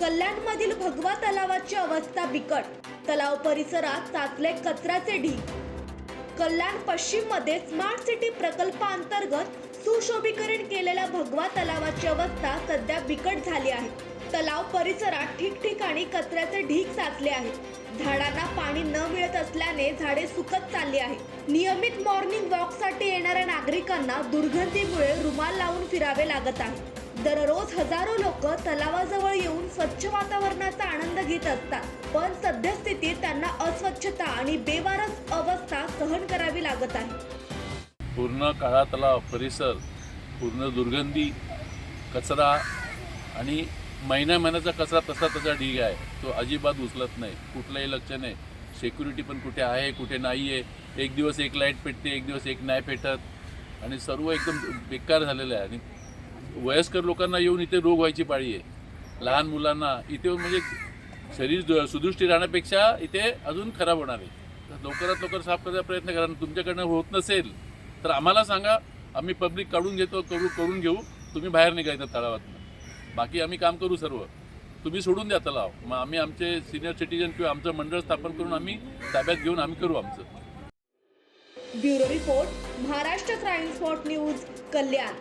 कल्याणमधील भगवा तलावाची अवस्था बिकट. तलाव परिसरात साचले कचऱ्याचे ढीग. कल्याण पश्चिममध्ये स्मार्ट सिटी प्रकल्पांतर्गत सुशोभीकरण केलेल्या भगवा तलावाची अवस्था सध्या बिकट झाली आहे. तलाव परिसरात ठिकठिकाणी कचऱ्याचे ढीग साचले आहेत. झाडांना पाणी न मिळत असल्याने झाडे सुकत चालली आहेत. नियमित मॉर्निंग वॉकसाठी येणाऱ्या नागरिकांना दुर्गंधीमुळे रुमाल लावून फिरावे लागत आहे. दररोज हजारो लोक तलावाजवळ येऊन स्वच्छ वातावरणाचा आनंद घेत असतात. पण सद्यस्थितीत त्यांना अस्वच्छता आणि बेवारस अवस्था सहन करावी लागत आहे. पूर्ण काळा तलाव परिसर पूर्ण दुर्गंधी कचरा आणि महिन्या महिन्याचा कचरा तसा तसा ढीग आहे. तो अजिबात उचलत नाही. कुठलंही लक्ष नाही. सेक्युरिटी पण कुठे आहे कुठे नाही आहे एक दिवस एक लाइट पेटते एक दिवस एक नाही पेटत. आणि सर्व एकदम बेकार झालेलं आहे. आणि वयस्कर लोकांना येऊन इथे रोग व्हायची पाळी आहे. लहान मुलांना इथे म्हणजे शरीर सुदृष्टी राहण्यापेक्षा इथे अजून खराब होणार आहे. तर लवकरात लवकर साफ करायचा प्रयत्न करा. आणि तुमच्याकडनं होत नसेल तर आम्हाला सांगा. आम्ही पब्लिक काढून घेतो करू करून घेऊ. तुम्ही बाहेर निघायचं तलावातनं. बाकी आम्ही काम करू सर्व. तुम्ही सोडून द्या तलाव. मग आम्ही आमचे सिनियर सिटीजन किंवा आमचं मंडळ स्थापन करून आम्ही ताब्यात घेऊन आम्ही करू आमचं. Bureau report Maharashtra crime spot news Kalyan.